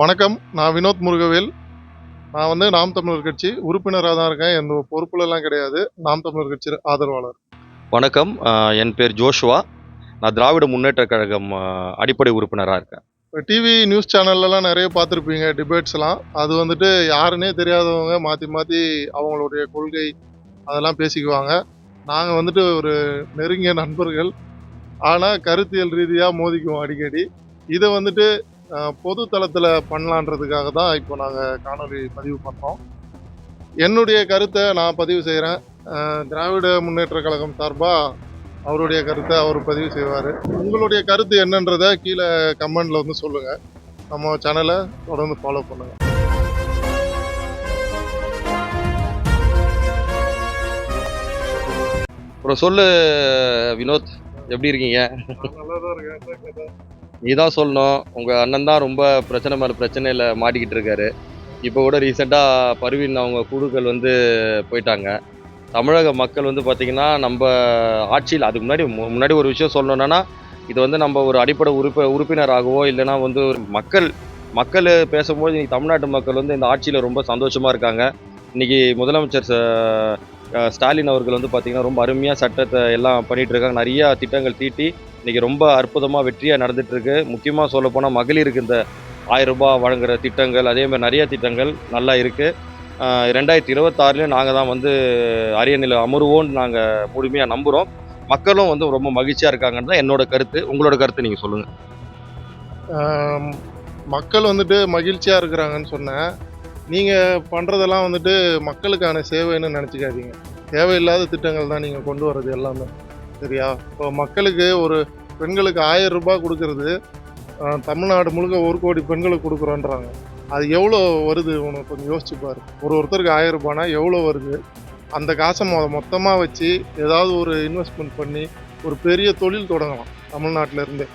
வணக்கம். நான் வினோத் முருகவேல். நான் வந்து நாம் தமிழர் கட்சி உறுப்பினராக தான் இருக்கேன். எந்த பொறுப்புலலாம் கிடையாது. நாம் தமிழர் கட்சி ஆதரவாளர். வணக்கம். என் பேர் ஜோஷுவா. நான் திராவிட முன்னேற்ற கழகம் அடிப்படை உறுப்பினராக இருக்கேன். இப்போ டிவி நியூஸ் சேனல்லலாம் நிறைய பார்த்துருப்பீங்க டிபேட்ஸ்லாம் அது வந்துட்டு யாருன்னே தெரியாதவங்க மாற்றி மாற்றி அவங்களுடைய கொள்கை அதெல்லாம் பேசிக்குவாங்க. நாங்கள் வந்துட்டு ஒரு நெருங்கிய நண்பர்கள். ஆனால் கருத்தியல் ரீதியாக மோதிக்குவோம் அடிக்கடி. இதை வந்துட்டு பொது தளத்தில் பண்ணலான்றதுக்காக தான் இப்போ நாங்கள் காணொலி பதிவு பண்ணுறோம் என்னுடைய கருத்தை நான் பதிவு செய்கிறேன் திராவிட முன்னேற்ற கழகம் சார்பாக அவருடைய கருத்தை அவர் பதிவு செய்வார். உங்களுடைய கருத்து என்னன்றதை கீழே கமெண்ட்ல வந்து சொல்லுங்க. நம்ம சேனலை தொடர்ந்து ஃபாலோ பண்ணுங்க. அப்புறம் சொல்லு வினோத். எப்படி இருக்கீங்க? நல்லா தான் இருக்கேன். நீ தான் சொல்லணும். உங்கள் அண்ணன் தான் ரொம்ப பிரச்சனை மேலே பிரச்சனையில் மாட்டிக்கிட்டு இருக்காரு. இப்போ கூட ரீசெண்டாக பருவின் அவங்க குழுக்கள் வந்து போயிட்டாங்க. தமிழக மக்கள் வந்து பார்த்திங்கன்னா நம்ம ஆட்சியில் அதுக்கு முன்னாடி மு- முன்னாடி ஒரு விஷயம் சொல்லணும்னா இது வந்து நம்ம ஒரு அடிப்படை உறுப்ப உறுப்பினராகவோ இல்லைன்னா வந்து ஒரு மக்கள் மக்கள் பேசும்போது இன்றைக்கி தமிழ்நாட்டு மக்கள் வந்து இந்த ஆட்சியில் ரொம்ப சந்தோஷமாக இருக்காங்க. இன்னைக்கு முதலமைச்சர் ச- ஸ்டாலின் அவர்கள் வந்து பார்த்திங்கன்னா ரொம்ப அருமையாக சட்டத்தை எல்லாம் பண்ணிகிட்டு இருக்காங்க. நிறையா திட்டங்கள் தீட்டி இன்றைக்கி ரொம்ப அற்புதமாக வெற்றியாக நடந்துகிட்ருக்கு முக்கியமாக சொல்லப்போனால் மகளிருக்கு இந்த ஆயிரம் ரூபாய் வழங்குகிற திட்டங்கள் அதே மாதிரி நிறைய திட்டங்கள் நல்லா இருக்குது ரெண்டாயிரத்தி இருபத்தாறுலேயும் நாங்கள் தான் வந்து அரியணையில் அமருவோம்னு நாங்கள் முழுமையாக நம்புகிறோம் மக்களும் வந்து ரொம்ப மகிழ்ச்சியாக இருக்காங்கன்னு தான் என்னோட கருத்து. உங்களோட கருத்து நீங்கள் சொல்லுங்கள் மக்கள் வந்துட்டு மகிழ்ச்சியாக இருக்கிறாங்கன்னு சொன்னேன். நீங்கள் பண்ணுறதெல்லாம் வந்துட்டு மக்களுக்கான சேவைன்னு நினச்சிக்காதீங்க. தேவையில்லாத திட்டங்கள் தான் நீங்கள் கொண்டு வர்றது எல்லாமே. சரியா? இப்போ மக்களுக்கு ஒரு பெண்களுக்கு ஆயிரம் ரூபாய் கொடுக்கறது தமிழ்நாடு முழுக்க ஒரு கோடி பெண்களுக்கு கொடுக்குறோன்றாங்க. அது எவ்வளோ வருது? உனக்கு கொஞ்சம் யோசிச்சு பாரு. ஒரு ஒருத்தருக்கு ஆயிரம் ரூபாய்னா எவ்வளோ வருது? அந்த காசை அதை மொத்தமாக வச்சு ஏதாவது ஒரு இன்வெஸ்ட்மெண்ட் பண்ணி ஒரு பெரிய தொழில் தொடங்கலாம் தமிழ்நாட்டில் இருந்தே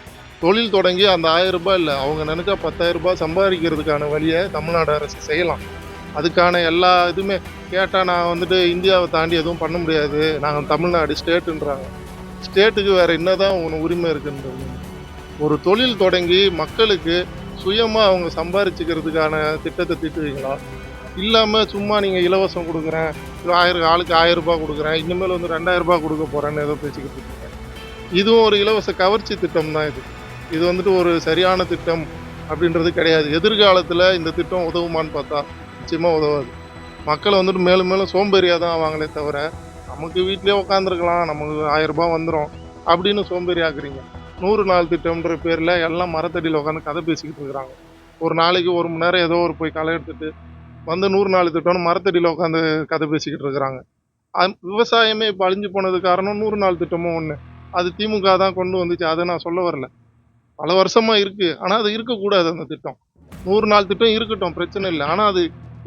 தொழில் தொடங்கி அந்த ஆயிரம் ரூபாய் இல்லை அவங்க நினைச்சா பத்தாயிரம் ரூபாய் சம்பாதிக்கிறதுக்கான வழியை தமிழ்நாடு அரசு செய்யலாம். அதுக்கான எல்லா இதுவுமே கேட்டால் நான் வந்துட்டு இந்தியாவை தாண்டி எதுவும் பண்ண முடியாது. நாங்கள் தமிழ்நாடு ஸ்டேட்டுன்றாங்க. ஸ்டேட்டுக்கு வேற என்னதான் உன உரிமை இருக்குன்றது? ஒரு தொழில் தொடங்கி மக்களுக்கு சுயமாக அவங்க சம்பாரிச்சுக்கிறதுக்கான திட்டத்தை திட்டுவீங்களா? இல்லாமல் சும்மா நீங்கள் இலவசம் கொடுக்குறேன் ஆயிரம் ஆளுக்கு ஆயிரம் ரூபாய் கொடுக்குறேன் இனிமேல் வந்து ரெண்டாயிரம் ரூபாய் கொடுக்க போகிறேன்னு ஏதோ பேசிக்கிட்டு இருக்கேன் இதுவும் ஒரு இலவச கவர்ச்சி திட்டம் தான் இது. இது வந்துட்டு ஒரு சரியான திட்டம் அப்படின்றது கிடையாது. எதிர்காலத்தில் இந்த திட்டம் உதவுமான்னு பார்த்தா நிச்சயமாக உதவாது. மக்களை வந்துட்டு மேலும் மேலும் சோம்பேறியாக தான் ஆவாங்களே தவிர நமக்கு வீட்லேயே உட்காந்துருக்கலாம் நமக்கு ஆயிரரூபா வந்துடும் அப்படின்னு சோம்பேறி ஆக்குறீங்க. நூறு நாள் திட்டம்ன்ற பேரில் எல்லாம் மரத்தடியில் உட்காந்து கதை பேசிக்கிட்டு இருக்கிறாங்க. ஒரு நாளைக்கு ஒரு மணி நேரம் ஏதோ ஒரு போய் களை எடுத்துட்டு வந்து நூறு நாள் திட்டம்னு மரத்தடியில் உட்காந்து கதை பேசிக்கிட்டு இருக்கிறாங்க. விவசாயமே இப்போ அழிஞ்சு போனது காரணம் நூறு நாள் திட்டமும் ஒன்று அது திமுக தான் கொண்டு வந்துச்சு. அதை நான் சொல்ல வரல. பல வருஷமா இருக்கு. ஆனால் அது இருக்கக்கூடாது அந்த திட்டம். நூறு நாள் திட்டம் இருக்கட்டும் பிரச்சனை இல்லை. ஆனால் அது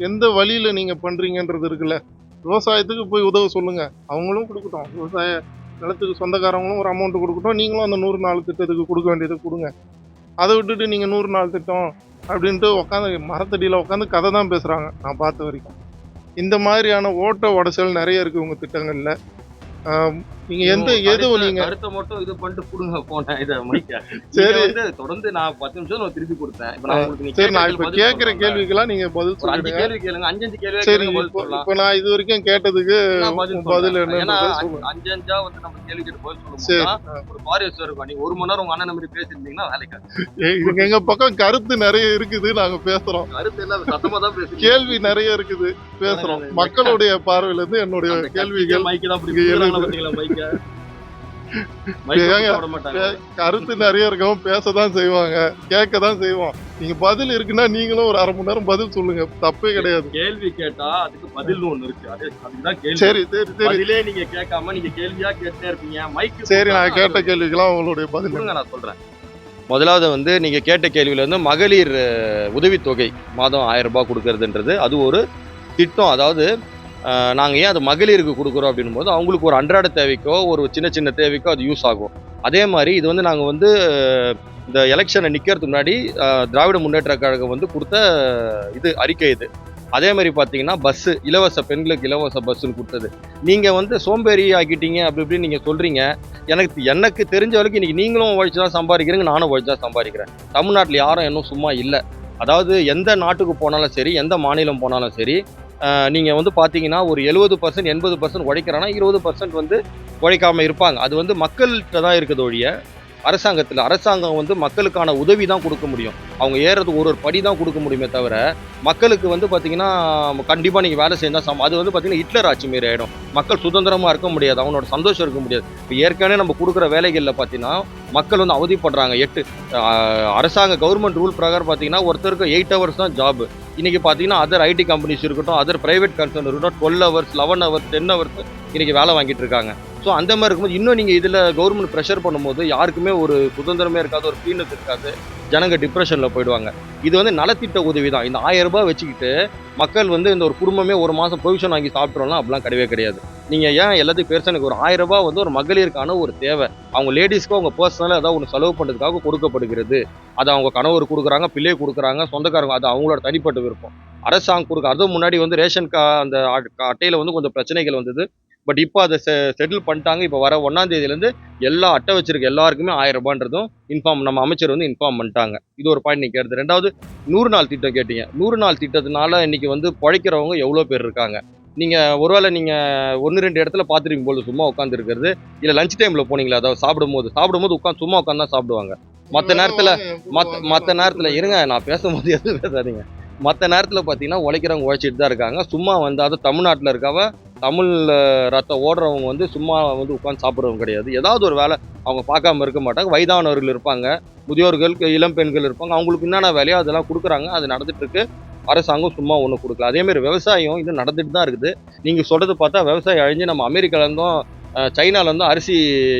எந்த வழியில நீங்க பண்றீங்கன்றது இருக்குல்ல. விவசாயத்துக்கு போய் உதவ சொல்லுங்க. அவங்களும் கொடுக்கட்டும். விவசாய நிலத்துக்கு சொந்தக்காரங்களும் ஒரு அமௌண்ட் கொடுக்கட்டும். நீங்களும் அந்த நூறு நாள் திட்டத்துக்கு கொடுக்க வேண்டியதை கொடுங்க. அதை விட்டுட்டு நீங்க நூறு நாள் திட்டம் அப்படின்ட்டு உட்காந்து மரத்தடியில் உட்காந்து கதை தான் பேசுகிறாங்க நான் பார்த்த வரைக்கும். இந்த மாதிரியான ஓட்ட உடச்சல் நிறைய இருக்குது உங்கள் திட்டங்களில். நீங்க எந்த எது நீங்க கருத்தை மட்டும் இது பண்ணிட்டு கொடுங்க போனேன் இதை முடிக்க சரி. தொடர்ந்து நான் பத்து நிமிஷம் நான் திருப்பி கொடுத்தேன். இப்போ நான் சரி நான் இப்ப கேட்கிற? கேள்விக்கெல்லாம் நீங்க பதில் சொல்லுங்க கேள்வி கேளுங்க அஞ்சு அஞ்சு கேள்வி சரி இப்போ நான் இது வரைக்கும் கேட்டதுக்கு பதில் சொல்றேன். ஏன்னா அஞ்சு- அஞ்சு வந்து நம்ம கேள்வி கேட்டு பதில் போது ஒரு பாரியம் இருக்கும் நீங்க ஒரு மணி நேரம் உங்க அண்ணன் மாதிரி பேசிருந்தீங்கன்னா வேலைக்கு எங்க பக்கம் கருத்து நிறைய இருக்குது நாங்க பேசுறோம். கருத்து எல்லாம் சத்தமா தான் பேசுறீங்க. கேள்வி நிறைய இருக்குது பேசுறோம். மக்களுடைய பார்வையில இருந்து என்னுடைய கேள்விகள் மைக்கு தான் மைக்க கருத்து நிறைய இருக்கவும் பேசதான் செய்வாங்க. கேட்க தான் செய்வோம். நீங்க பதில் இருக்குன்னா நீங்களும் ஒரு அரை மணி நேரம் பதில் சொல்லுங்க. தப்பே கிடையாது. கேள்வி கேட்டா அதுக்கு பதில்னு ஒண்ணு இருக்கு. அது அதுதான் கேள்வி. சரி சரி சரி. பதிலே நீங்க கேட்காம நீங்க கேள்வியா கேட்டே இருப்பீங்க. மைக் சரி நான் கேட்ட கேள்விக்கெல்லாம் உங்களுடைய பதில் நான் சொல்றேன். முதலாவது வந்து நீங்க கேட்ட கேள்வியில வந்து மகளிர் உதவித்தொகை மாதம் ஆயிரம் ரூபாய் கொடுக்கறதுன்றது. அது ஒரு திட்டம். அதாவது நாங்கள் ஏன் அது மகளிருக்கு கொடுக்குறோம் அப்படின்னும் போது அவங்களுக்கு ஒரு அன்றாட தேவைக்கோ ஒரு சின்ன சின்ன தேவைக்கோ அது யூஸ் ஆகும். அதே மாதிரி இது வந்து நாங்கள் வந்து இந்த எலெக்ஷனை நிற்கிறதுக்கு முன்னாடி திராவிட முன்னேற்ற கழகம் வந்து கொடுத்த இது அறிக்கை இது. அதே மாதிரி பார்த்தீங்கன்னா பஸ்ஸு இலவச பெண்களுக்கு இலவச பஸ்ஸுன்னு கொடுத்தது. நீங்கள் வந்து சோம்பேறி ஆக்கிட்டீங்க அப்படி இப்படின்னு நீங்கள் சொல்கிறீங்க எனக்கு எனக்கு தெரிஞ்ச வரைக்கும் இன்றைக்கி நீங்களும் உழைச்சி தான் சம்பாதிக்கிறீங்க நானும் உழைச்சி தான் சம்பாதிக்கிறேன். தமிழ்நாட்டில் யாரும் இன்னும் சும்மா இல்லை. அதாவது எந்த நாட்டுக்கு போனாலும் சரி எந்த மாநிலம் போனாலும் சரி நீங்கள் வந்து பார்த்தீங்கன்னா ஒரு எழுபது பர்சன்ட் எண்பது பர்சன்ட் உழைக்கிறாங்கன்னா இருபது பர்சன்ட் வந்து உழைக்காமல் இருப்பாங்க. அது வந்து மக்கள்கிட்ட தான் இருக்குது ஒழிய அரசாங்கத்தில். அரசாங்கம் வந்து மக்களுக்கான உதவி தான் கொடுக்க முடியும். அவங்க ஏறது ஒரு ஒரு படி தான் கொடுக்க முடியுமே தவிர மக்களுக்கு வந்து பார்த்தீங்கன்னா கண்டிப்பாக நீங்கள் வேலை செஞ்சால் சம் அது வந்து பார்த்தீங்கன்னா ஹிட்லர் ஆட்சி மாரி ஆகிடும் மக்கள் சுதந்திரமாக இருக்க முடியாது அவனோட சந்தோஷம் இருக்க முடியாது. இப்போ ஏற்கனவே நம்ம கொடுக்குற வேலைகளில் பார்த்தீங்கன்னா மக்கள் வந்து அவதிப்படுறாங்க. எட்டு அரசாங்க கவர்மெண்ட் ரூல் பிரகாரம் பார்த்தீங்கன்னா ஒருத்தருக்கு எயிட் ஹவர்ஸ் தான் ஜாப் இன்றைக்கி பார்த்தீங்கன்னா அதர் ஐடி கம்பெனிஸ் இருக்கட்டும் அதர் ப்ரைவேட் கன்சர்ன் இருக்கட்டும் twelve hours eleven hours ten hours இன்றைக்கி வேலை வாங்கிட்டு இருக்காங்க. ஸோ அந்த மாதிரி இருக்கும்போது இன்னும் நீங்கள் இதில் கவர்மெண்ட் ப்ரெஷர் பண்ணும்போது யாருக்குமே ஒரு சுதந்திரமே இருக்காது ஒரு ஃபீல்னஸ் இருக்காது. ஜனங்க டிப்ரெஷனில் போயிடுவாங்க. இது வந்து நலத்திட்ட உதவி தான். இந்த ஆயிரம் ரூபாய் வச்சுக்கிட்டு மக்கள் வந்து இந்த ஒரு குடும்பமே ஒரு மாதம் ப்ரொவிஷன் வாங்கி சாப்பிட்றோம்லாம் அப்படிலாம் கிடையவே கிடையாது. நீங்கள் ஏன் எல்லாத்துக்கும் பெருசாக எனக்கு ஒரு ஆயிரம் ரூபாய் வந்து ஒரு மகளிருக்கான ஒரு தேவை. அவங்க லேடிஸ்க்கு அவங்க பர்சனலாக ஏதாவது ஒன்று செலவு பண்ணுறதுக்காக கொடுக்கப்படுகிறது. அது அவங்க கணவர் கொடுக்குறாங்க பிள்ளையை கொடுக்குறாங்க சொந்தக்காரங்க அது அவங்களோட தனிப்பட்ட விருப்பம். அரசாங்கம் கொடுக்க அதுவும் முன்னாடி வந்து ரேஷன் கா அந்த அட்டையில் வந்து கொஞ்சம் பிரச்சனைகள் வந்தது. பட் இப்போ அதை செ செட்டில் பண்ணிட்டாங்க. இப்போ வர ஒன்றாம் தேதியிலேருந்து எல்லா அட்டை வச்சிருக்க எல்லாருக்குமே ஆயிரம் ரூபான்றதும் இன்ஃபார்ம் நம்ம அமைச்சர் வந்து இன்ஃபார்ம் பண்ணிட்டாங்க. இது ஒரு பாயிண்ட் நீங்கள் கேட்டது. ரெண்டாவது நூறு நாள் திட்டம் கேட்டீங்க. நூறு நாள் திட்டத்தினால இன்னைக்கு வந்து பிழைக்கிறவங்க எவ்வளோ பேர் இருக்காங்க? நீங்கள் ஒருவேளை நீங்கள் ஒன்று ரெண்டு இடத்துல பார்த்துருப்பீங்க போல சும்மா உட்காந்துருக்கிறது இல்லை லஞ்ச் டைமில் போனீங்களா? அதாவது சாப்பிடும்போது. சாப்பிடும்போது உட்காந்து சும்மா உட்காந்து தான் சாப்பிடுவாங்க. மற்ற நேரத்தில் மற்ற மற்ற நேரத்தில் இருங்க. நான் பேசும்போது எதுவும் பேசாதீங்க. மற்ற நேரத்தில் பார்த்தீங்கன்னா உழைக்கிறவங்க உழைச்சிட்டு தான் இருக்காங்க. சும்மா வந்து அது தமிழ்நாட்டில் இருக்கவ தமிழ் ரத்தம் ஓடுறவங்க வந்து சும்மா வந்து உட்காந்து சாப்பிட்றவங்க கிடையாது. ஏதாவது ஒரு வேலை அவங்க பார்க்காம இருக்க மாட்டாங்க. வயதானவர்கள் இருப்பாங்க. முதியோர்கள் இளம் பெண்கள் இருப்பாங்க. அவங்களுக்கு என்னென்ன வேலையோ அதெல்லாம் கொடுக்குறாங்க. அது நடந்துட்டுருக்கு அரசாங்கம் சும்மா ஒன்று கொடுக்கல. அதேமாரி விவசாயம் இன்னும் நடந்துட்டு தான் இருக்குது. நீங்கள் சொல்கிறது பார்த்தா விவசாயம் அழிஞ்சு நம்ம அமெரிக்காலேருந்தும் இருந்தும் அஹ், அரிசி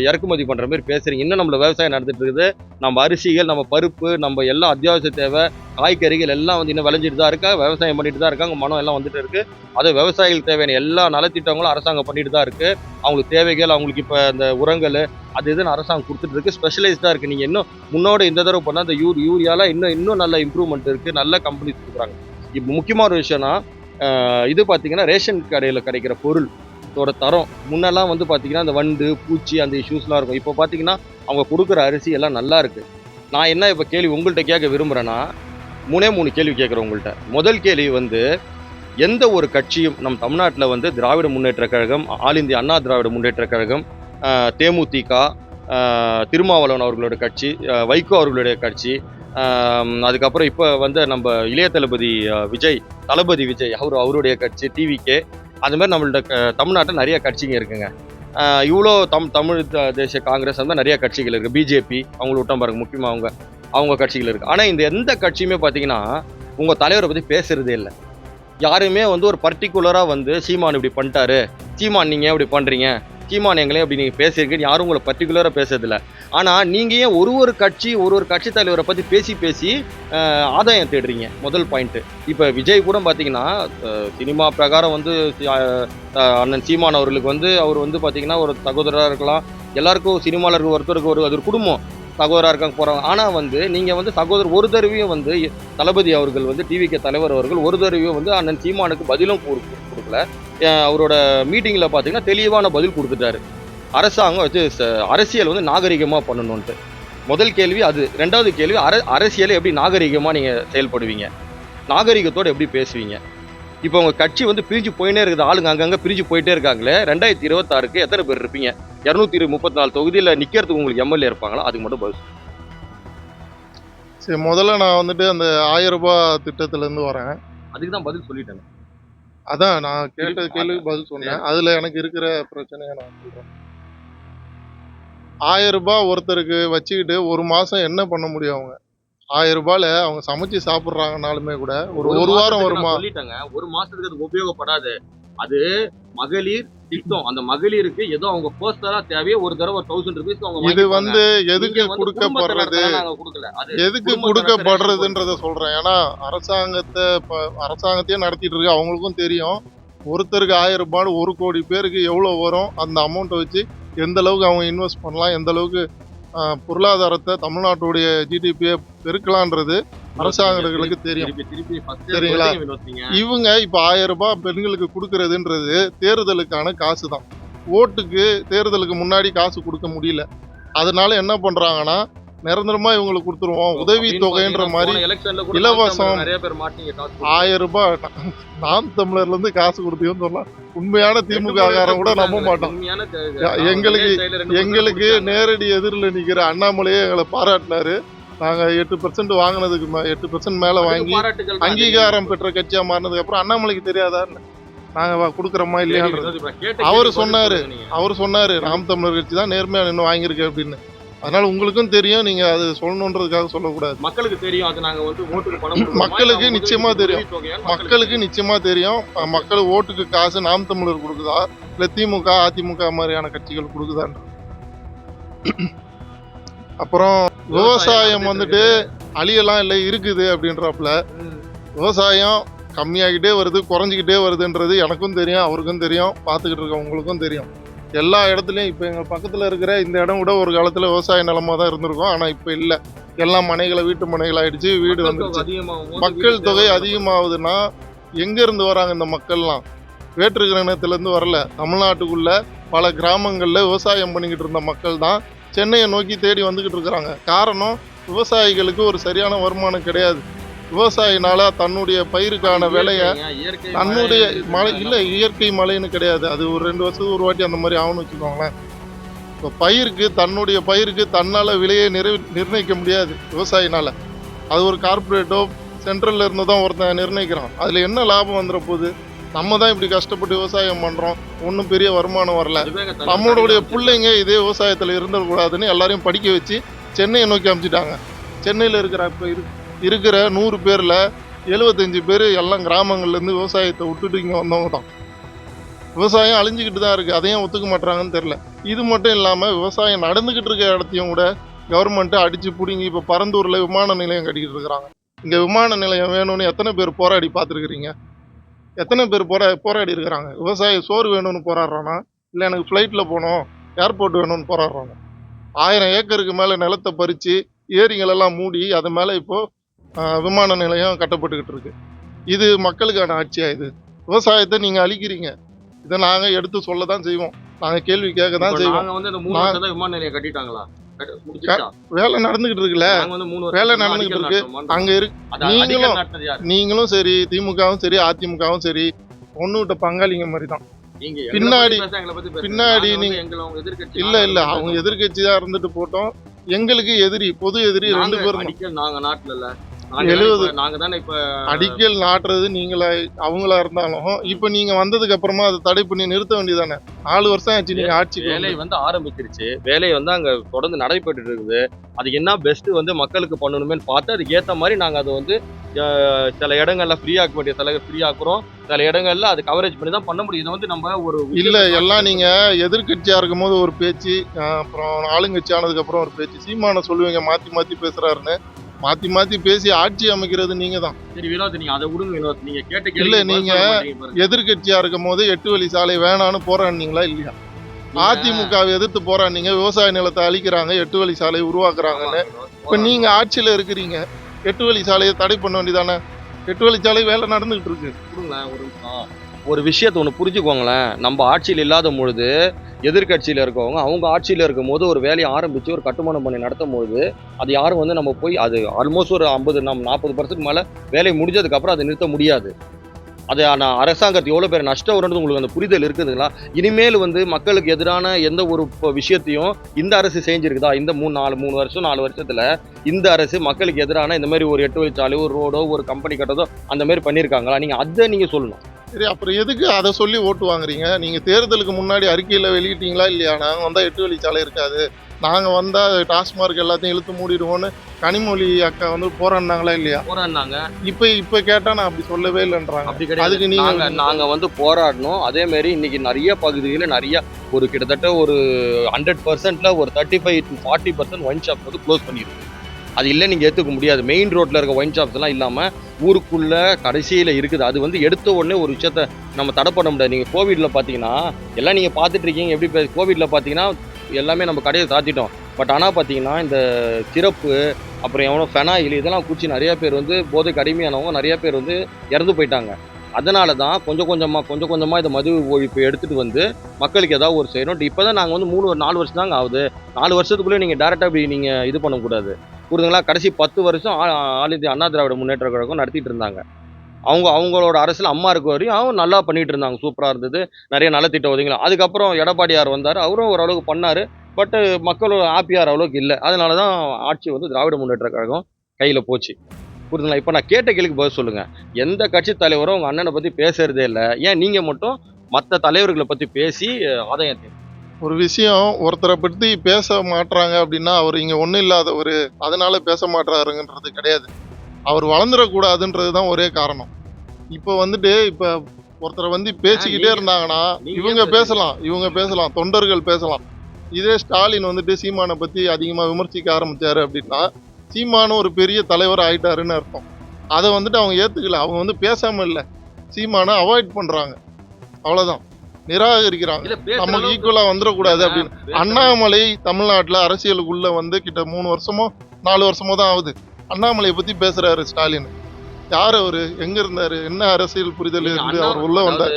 இறக்குமதி பண்ணுற மாதிரி பேசுகிறீங்க இன்னும் நம்மளை விவசாயம் நடந்துட்டு இருக்குது. நம்ம அரிசிகள் நம்ம பருப்பு நம்ம எல்லா அத்தியாவசிய தேவை காய்கறிகள் எல்லாம் வந்து இன்னும் விளைஞ்சிட்டு தான் இருக்கா. விவசாயம் பண்ணிட்டு தான் இருக்காங்க. மனம் எல்லாம் வந்துட்டு இருக்கு. அது விவசாயிகளுக்கு தேவையான எல்லா நலத்திட்டங்களும் அரசாங்கம் பண்ணிட்டு தான் இருக்குது அவங்களுக்கு தேவைகள் அவங்களுக்கு இப்போ இந்த உரங்கள் அது இதுன்னு அரசாங்கம் கொடுத்துட்டு இருக்கு. ஸ்பெஷலைஸ்டாக இருக்குது நீங்கள் இன்னும் முன்னோட இந்த தடவை பண்ணால் அந்த யூ யூரியால இன்னும் இன்னும் நல்ல இம்ப்ரூவ்மெண்ட் இருக்குது நல்ல கம்பெனிஸ் கொடுக்குறாங்க. இப்போ முக்கியமான ஒரு விஷயம்னா இது பார்த்தீங்கன்னா ரேஷன் கடையில் கிடைக்கிற பொருள். இதோட தரம். முன்னெல்லாம் வந்து பார்த்தீங்கன்னா அந்த வண்டு பூச்சி அந்த இஷ்யூஸ்லாம் இருக்கும். இப்போ பார்த்தீங்கன்னா அவங்க கொடுக்குற அரிசி எல்லாம் நல்லா இருக்குது நான் என்ன இப்போ கேள்வி உங்கள்கிட்ட கேட்க விரும்புகிறேன்னா மூணே மூணு கேள்வி கேட்குறேன் உங்கள்கிட்ட முதல் கேள்வி வந்து எந்த ஒரு கட்சியும் நம் தமிழ்நாட்டில் வந்து திராவிட முன்னேற்ற கழகம் ஆல் இந்திய அண்ணா திராவிட முன்னேற்ற கழகம் தேமுதிக திருமாவளவன் அவர்களோட கட்சி வைகோ அவர்களுடைய கட்சி அதுக்கப்புறம் இப்போ வந்து நம்ம இளைய தளபதி விஜய் தளபதி விஜய் அவர் அவருடைய கட்சி டிவிகே அது மாதிரி நம்மள்ட்ட தமிழ்நாட்டில் நிறைய கட்சிங்க இருக்குங்க. இவ்வளோ தம் தமிழ் த- தேசிய காங்கிரஸ் வந்து நிறைய கட்சிகள் இருக்குது பிஜேபி அவங்கள விட்டா பாருங்க முக்கியமாக அவங்க அவங்க கட்சிகள் இருக்குது ஆனால் இந்த எந்த கட்சியுமே பார்த்தீங்கன்னா உங்கள் தலைவரை பற்றி பேசுகிறதே இல்லை. யாருமே வந்து ஒரு பர்டிகுலராக வந்து சீமான் இப்படி பண்ணிட்டாரு. சீமான் நீங்கள் ஏன் இப்படி பண்ணுறீங்க சீமான் எங்களே அப்படி நீங்கள் பேசுறீங்கன்னு யாரும் உங்களை பர்டிகுலராக பேசுறதில்ல. ஆனால் நீங்கள் ஏன் ஒரு ஒரு கட்சி ஒரு ஒரு கட்சி தலைவரை பற்றி பேசி பேசி ஆதாயம் தேடுறீங்க? முதல் பாயிண்ட்டு இப்போ விஜய் கூட பார்த்தீங்கன்னா சினிமா பிரகாரம் வந்து அண்ணன் சீமான் அவர்களுக்கு வந்து அவர் வந்து பார்த்தீங்கன்னா ஒரு சகோதரராக இருக்கலாம். எல்லாருக்கும் சினிமாவில் இருக்க ஒருத்தருக்கு ஒரு அது ஒரு குடும்பம். சகோதராக இருக்காங்க போகிறாங்க ஆனால் வந்து நீங்கள் வந்து சகோதரர் ஒரு தடவையும் வந்து தளபதி அவர்கள் வந்து டிவிகே தலைவர் அவர்கள் ஒரு தடவையும் வந்து அண்ணன் சீமானுக்கு பதிலும் கொடு- கொடுக்கல. அவரோட மீட்டிங்கில் பார்த்தீங்கன்னா தெளிவான பதில் கொடுத்துட்டாரு. அரசாங்கம் வச்சு அரசியல் வந்து நாகரிகமாக பண்ணணுன்ட்டு முதல் கேள்வி அது. ரெண்டாவது கேள்வி அர அரசியலை எப்படி நாகரிகமாக நீங்கள் செயல்படுவீங்க? நாகரிகத்தோடு எப்படி பேசுவீங்க? இப்போ உங்கள் கட்சி வந்து பிரிஞ்சு போயினே இருக்குது. ஆளுங்க அங்கங்கே பிரிஞ்சு போயிட்டே இருக்காங்களே. ரெண்டாயிரத்தி இருபத்தாறுக்கு எத்தனை பேர் இருப்பீங்க? இரநூத்தி முப்பத்தி நாலு தொகுதியில் நிற்கிறதுக்கு உங்களுக்கு எம்எல்ஏ இருப்பாங்களா? அதுக்கு மட்டும் பதில் சரி முதல்ல நான் வந்துட்டு அந்த ஆயிரம் ரூபாய் திட்டத்துல இருந்து வரேன். அதுக்கு தான் பதில் சொல்லிட்டேன் அதான் நான் கேட்ட கேள்விக்கு பதில் சொன்னேன். அதுல எனக்கு இருக்கிற பிரச்சனையை நான் சொல்றேன். ஆயிரம் ரூபாய் ஒருத்தருக்கு வச்சுக்கிட்டு ஒரு மாசம் என்ன பண்ண முடியும் அவங்க? ஆயிரம் ரூபாயில அவங்க சமைச்சு சாப்பிட்றாங்கனாலுமே கூட ஒரு ஒரு வாரம் வருமா சொல்லிட்டேங்க. ஒரு மாசத்துக்கு அது உபயோகப்படாது. அது மகளிர் திட்டம். அந்த மகளிருக்கு ஏதோ அவங்க பர்சனலா தேவையோ ஒரு தடவை தௌசண்ட் ருபீஸ் அவங்க இது. வந்து எதுக்கு கொடுக்கப்படுறது? எதுக்கு கொடுக்கப்படுறதுன்றத சொல்றேன். ஏன்னா அரசாங்கத்தை இப்ப அரசாங்கத்தையே நடத்திட்டு இருக்கு. அவங்களுக்கும் தெரியும். ஒருத்தருக்கு ஆயிரம் ரூபாய் ஒரு கோடி பேருக்கு எவ்வளவு வரும்? அந்த அமௌண்ட்டை வச்சு எந்த அளவுக்கு அவங்க இன்வெஸ்ட் பண்ணலாம்? எந்த அளவுக்கு பொருளாதாரத்தை தமிழ்நாட்டுடைய ஜிடிபியை பெருக்கலான்றது அரசாங்கங்களுக்கு தெரியும். சரிங்களா? இவங்க இப்ப ஆயிரம் ரூபாய் பெண்களுக்கு கொடுக்கறதுன்றது தேர்தலுக்கான காசு தான் ஓட்டுக்கு தேர்தலுக்கு முன்னாடி காசு கொடுக்க முடியல. அதனால என்ன பண்றாங்கன்னா நிரந்தரமா இவங்களுக்கு கொடுத்துருவோம். உதவி தொகைன்ற மாதிரி இலவசம். ஆயிரம் ரூபாய். நாம் தமிழர்ல இருந்து காசு கொடுத்தீங்கன்னு சொல்லலாம் உண்மையான திமுக காரன் கூட நம்ப மாட்டோம். எங்களுக்கு- எங்களுக்கு நேரடி எதிரில் நிக்கிற அண்ணாமலையே எங்களை பாராட்டினாரு. நாங்க எட்டு பெர்சென்ட் வாங்கினதுக்கு மே- எட்டு பெர்சென்ட் மேல வாங்கி அங்கீகாரம் பெற்ற கட்சியா மாறினதுக்கு அப்புறம் அண்ணாமலைக்கு தெரியாதா நாங்க வா- கொடுக்குறோமா இல்லையான்றது அவரு சொன்னாரு. அவர் சொன்னாரு நாம் தமிழர் கட்சி தான் நேர்மையா நின்று வாங்கியிருக்கு அப்படின்னு. அதனால உங்களுக்கும் தெரியும் நீங்க அது சொல்லணுன்றதுக்காக சொல்லக்கூடாது. மக்களுக்கு தெரியும் அது நாங்க வந்து ஓட்டுக்கு மக்களுக்கு நிச்சயமா தெரியும். மக்களுக்கு நிச்சயமா தெரியும். மக்கள் ஓட்டுக்கு காசு நாம் தமிழர் கொடுக்குதா? இல்ல திமுக அதிமுக மாதிரியான கட்சிகள் கொடுக்குதான்ற? அப்புறம் விவசாயம் வந்துட்டு அழியலாம் இல்லை இருக்குது அப்படின்றப்பல. விவசாயம் கம்மியாகிட்டே வருது குறைஞ்சிக்கிட்டே வருதுன்றது எனக்கும் தெரியும் அவருக்கும் தெரியும் பார்த்துக்கிட்டு இருக்க உங்களுக்கும் தெரியும். எல்லா இடத்துலையும் இப்போ எங்கள் பக்கத்தில் இருக்கிற இந்த இடம் கூட ஒரு காலத்தில் விவசாய நிலமா தான் இருந்திருக்கும் ஆனால் இப்போ இல்லை. எல்லாம் மனைகளை வீட்டு மனைகள் ஆயிடுச்சு வீடு வந்துருச்சு மக்கள் தொகை. அதிகமாகுதுன்னா எங்க இருந்து வராங்க இந்த மக்கள்லாம்? வேற்று கிரகணத்துல இருந்து வரல. தமிழ்நாட்டுக்குள்ள பல கிராமங்கள்ல விவசாயம் பண்ணிக்கிட்டு இருந்த மக்கள் தான் சென்னையை நோக்கி தேடி வந்துகிட்டு இருக்கிறாங்க. காரணம் விவசாயிகளுக்கு ஒரு சரியான வருமானம் கிடையாது. விவசாயினால தன்னுடைய பயிருக்கான விலைய தன்னுடைய மழை. இல்ல இயற்கை மழைன்னு கிடையாது. அது ஒரு ரெண்டு வருஷத்துக்கு ஒரு வாட்டி அந்த மாதிரி ஆகும்னு வச்சுக்கோங்களேன். இப்போ பயிருக்கு தன்னுடைய பயிருக்கு தன்னால விலையை நிறை நிர்ணயிக்க முடியாது விவசாயினால. அது ஒரு கார்ப்பரேட்டோ சென்ட்ரல்ல இருந்து தான் ஒருத்தன் நிர்ணயிக்கிறான். அதுல என்ன லாபம் வந்துட போகுது? நம்ம தான் இப்படி கஷ்டப்பட்டு விவசாயம் பண்றோம். ஒன்றும் பெரிய வருமானம் வரல. நம்மளுடைய பிள்ளைங்க இதே விவசாயத்தில் இருந்துடக்கூடாதுன்னு எல்லாரையும் படிக்க வச்சு சென்னையை நோக்கி அனுப்பிச்சிட்டாங்க சென்னையில் இருக்கிற இப்போ இரு இருக்கிற நூறு பேரில் எழுபத்தஞ்சு பேர் எல்லாம் கிராமங்கள்லேருந்து விவசாயத்தை விட்டுட்டு இங்கே வந்தவங்க தான். விவசாயம் அழிஞ்சுக்கிட்டு தான் இருக்குது அதையும் ஒத்துக்க மாட்டாங்கன்னு தெரில இது மட்டும் இல்லாமல் விவசாயம் நடந்துக்கிட்டு இருக்க இடத்தையும் கூட கவர்மெண்ட்டை அடித்து பிடுங்கி இப்போ பரந்தூரில் விமான நிலையம் கட்டிக்கிட்டு இருக்கிறாங்க. இங்கே விமான நிலையம் வேணும்னு எத்தனை பேர் போராடி பார்த்துருக்குறீங்க எத்தனை பேர் போரா போராடி இருக்கிறாங்க? விவசாயி சோறு வேணும்னு போராடுறானா? இல்லை எனக்கு ஃப்ளைட்டில் போகணும் ஏர்போர்ட் வேணும்னு போராடுறாங்க. ஆயிரம் ஏக்கருக்கு மேலே நிலத்தை பறித்து ஏரிங்களெல்லாம் மூடி அது மேலே இப்போது விமான நிலையம் கட்டப்பட்டுக்கிட்டு இருக்கு. இது மக்களுக்கான ஆட்சியா இது? விவசாயத்தை நீங்கள் அழிக்கிறீங்க. இதை நாங்கள் எடுத்து சொல்ல தான் செய்வோம். நாங்கள் கேள்வி கேட்க தான் செய்வோம். வந்து இந்த மூணு விமான நிலையம் கட்டிட்டாங்களா? வேலை நடந்துக்கிட்டு இருக்குல்ல வேலை நடந்துகிட்டு இருக்கு. அங்கே இருக்கு நீங்களும்? நீங்களும் சரி திமுகவும் சரி அதிமுகவும் சரி ஒன்று விட்ட பங்காளிங்க மாதிரி தான் பின்னாடி-. பின்னாடி நாங்க இல்ல இல்ல அவங்க எதிர்கட்சியா இருந்துட்டு போட்டோம் எங்களுக்கு எதிரி பொது எதிரி ரெண்டு பேரும் தான். நாங்க நாட்டுல எழுபது- நாங்க தானே இப்ப அடிக்கல் நாட்டுறது நீங்களா அவங்களா இருந்தாலும் இப்ப நீங்க வந்ததுக்கு அப்புறமா அதை தடை பண்ணி நிறுத்த வேண்டியதானே நாலு வருஷம் ஆச்சு நீங்க ஆட்சிக்கு வேலை வந்து. ஆரம்பிச்சிருச்சு. வேலை வந்து அங்க தொடர்ந்து நடைபெற்று இருக்குது. அது என்ன பெஸ்ட் வந்து மக்களுக்கு பண்ணணுமேனு பார்த்து அதுக்கு ஏத்த மாதிரி நாங்க அதை வந்து சில இடங்கள்ல ஃப்ரீ ஆக்க வேண்டிய சில ஃப்ரீ ஆக்குறோம். சில இடங்கள்ல அது கவரேஜ் பண்ணி தான் பண்ண முடியும். இதை வந்து நம்ம ஒரு இல்ல எல்லாம் நீங்க எதிர்கட்சியா இருக்கும் போது ஒரு பேச்சு அப்புறம் ஆளுங்கட்சி ஆனதுக்கு அப்புறம் ஒரு பேச்சு. சீமான சொல்லுவீங்க மாத்தி மாத்தி பேசுறாருன்னு. மாத்தி மாத்தி பேசி ஆட்சி அமைக்கிறது நீங்க தான் சரி வினோத் நீங்க அதை விடுங்க வினோத். நீங்க கேட்ட இல்ல, கேள்வி நீங்க எதிர்கட்சியா இருக்கும் போது எட்டு வழி சாலை வேணான்னு போராடினீங்களா இல்லையா? அதிமுகவை எதிர்த்து போராடினீங்க விவசாய நிலத்தை அழிக்கிறாங்க எட்டு வழி சாலை உருவாக்குறாங்கன்னு. இப்ப நீங்க ஆட்சியில இருக்கிறீங்க எட்டு வழி சாலையை தடை பண்ண வேண்டியதானே? எட்டு வழி சாலை வேலை நடந்துகிட்டு இருக்கு. ஒரு விஷயத்தை ஒன்று புரிஞ்சுக்கோங்களேன். நம்ம ஆட்சியில் இல்லாத பொழுது எதிர்க்கட்சியில் இருக்கவங்க அவங்க ஆட்சியில் இருக்கும் போது ஒரு வேலையை ஆரம்பித்து ஒரு கட்டுமானம் பண்ணி நடத்தும் போது அது யாரும் வந்து நம்ம போய் அது ஆல்மோஸ்ட் ஒரு ஐம்பது நம்ம நாற்பது பர்சன்ட் மேலே வேலை முடிஞ்சதுக்கப்புறம் அதை நிறுத்த முடியாது. அது ஆனால் அரசாங்கத்துக்கு எவ்வளோ பேர் நஷ்டம் வரும்னு உங்களுக்கு அந்த புரிதல் இருக்குதுங்களா? இனிமேல் வந்து மக்களுக்கு எதிரான எந்த ஒரு விஷயத்தையும் இந்த அரசு செஞ்சிருக்குதா? இந்த மூணு நாலு மூணு வருஷம் நாலு வருஷத்தில் இந்த அரசு மக்களுக்கு எதிரான இந்த மாதிரி ஒரு எட்டு வழிச்சாலையோ ஒரு ரோடோ ஒரு கம்பெனி கட்டதோ அந்த மாதிரி பண்ணியிருக்காங்களா நீங்கள் அதை நீங்கள் சொல்லணும். சரி அப்புறம் எதுக்கு அதை சொல்லி ஓட்டு வாங்குறீங்க? நீங்க தேர்தலுக்கு முன்னாடி அறிக்கையில வெளியிட்டீங்களா இல்லையா? நாங்க வந்தா எட்டு வழி சாலை இருக்காது. நாங்க வந்தா டாஸ்மார்க் எல்லாத்தையும் இழுத்து மூடிடுவோம்னு கனிமொழி அக்கா வந்து போராடினாங்களா இல்லையா? போராடினாங்க. இப்ப இப்ப கேட்டா நான் அப்படி சொல்லவே இல்லைன்றாங்க. அப்படி கிடையாது. அதுக்கு நீங்க நாங்க நாங்க வந்து போராடணும். அதே மாதிரி இன்னைக்கு நிறைய பகுதிகளில் நிறைய ஒரு கிட்டத்தட்ட ஒரு ஹண்ட்ரட் பர்சன்ட்ல ஒரு thirty five to forty percent wine shop வந்து க்ளோஸ் பண்ணிருக்கு. அது இல்லை நீங்கள் ஏற்றுக்க முடியாது. மெயின் ரோட்டில் இருக்க ஒயின் ஷாப்ஸ் எல்லாம் ஊருக்குள்ளே கடைசியில் இருக்குது. அது வந்து எடுத்த உடனே ஒரு விஷயத்த நம்ம தடை பண்ண முடியாது. நீங்கள் கோவிடில் பார்த்தீங்கன்னா எல்லாம் நீங்கள் பார்த்துட்ருக்கீங்க எப்படி கோவிடில் பார்த்தீங்கன்னா எல்லாமே நம்ம கடையை சாத்திட்டோம். பட் ஆனால் பார்த்தீங்கன்னா இந்த சிறப்பு அப்புறம் எவனோ ஃபெனாயில் இதெல்லாம் குடிச்சு நிறையா பேர் வந்து போதைக்கு அடிமையானவங்க நிறையா பேர் வந்து இறந்து போயிட்டாங்க. அதனால தான் கொஞ்சம் கொஞ்சமாக கொஞ்சம் கொஞ்சமாக இந்த மது ஒழிப்பு எடுத்துகிட்டு வந்து மக்களுக்கு ஏதாவது ஒரு செய்யணும். இப்போ தான் நாங்கள் வந்து மூணு நாலு வருஷம் தாங்க ஆகுது. நாலு வருஷத்துக்குள்ளே நீங்கள் டேரெக்டாக இப்படி நீங்கள் இது பண்ணக்கூடாது. புரிதுங்களா கடைசி பத்து வருஷம் ஆ- ஆல் அண்ணா திராவிட முன்னேற்ற கழகம் நடத்திட்டு இருந்தாங்க. அவங்க அவங்களோட அரசில் அம்மா இருக்க வரையும் அவங்க நல்லா பண்ணிட்டு இருந்தாங்க. சூப்பராக இருந்தது. நிறைய நலத்திட்ட உதவிங்களா அதுக்கப்புறம் எடப்பாடியார் வந்தார். அவரும் ஓரளவுக்கு பண்ணார். பட்டு மக்கள் ஹாப்பியார் அவ்வளோக்கு இல்லை. அதனால தான் ஆட்சி வந்து திராவிட முன்னேற்ற கழகம் கையில் போச்சு. புரிதுங்களா இப்போ நான் கேட்ட கேள்விக்கு பதில் சொல்லுங்கள் எந்த கட்சி தலைவரும் உங்கள் அண்ணனை பற்றி பேசுறதே இல்லை. ஏன் நீங்கள் மட்டும் மற்ற தலைவர்களை பற்றி பேசி ஆதாயம் ஒரு விஷயம் ஒருத்தரை பற்றி பேச மாட்றாங்க அப்படின்னா அவர் இங்க ஒன்றும் இல்லாதவர். அதனால பேச மாட்றாருங்கன்றது கிடையாது. அவர் வளர்ந்துடக்கூடாதுன்றது தான் ஒரே காரணம். இப்போ வந்துட்டு இப்போ ஒருத்தரை வந்து பேசிக்கிட்டே இருந்தாங்கன்னா இவங்க பேசலாம் இவங்க பேசலாம் தொண்டர்கள் பேசலாம். இதே ஸ்டாலின் வந்துட்டு சீமானை பத்தி அதிகமா விமர்சிக்க ஆரம்பிச்சாரு அப்படின்னா சீமானும் ஒரு பெரிய தலைவர் ஆயிட்டாருன்னு அர்த்தம். அதை வந்துட்டு அவங்க ஏத்துக்கல. அவங்க வந்து பேசாம இல்லை. சீமானை அவாய்ட் பண்றாங்க. அவ்வளவுதான். நிராகரிக்கிறாங்க. அளவுக்கு- ஈக்குவலா வந்துடக்கூடாது அப்படின்னு. அண்ணாமலை தமிழ்நாட்டுல அரசியலுக்குள்ள வந்து கிட்ட மூணு வருஷமோ நாலு வருஷமோ தான் ஆகுது. அண்ணாமலையை பத்தி பேசுறாரு ஸ்டாலின். யார் அவரு? எங்க இருந்தாரு? என்ன அரசியல் புரிதல் இருந்து அவர் உள்ள வந்தார்.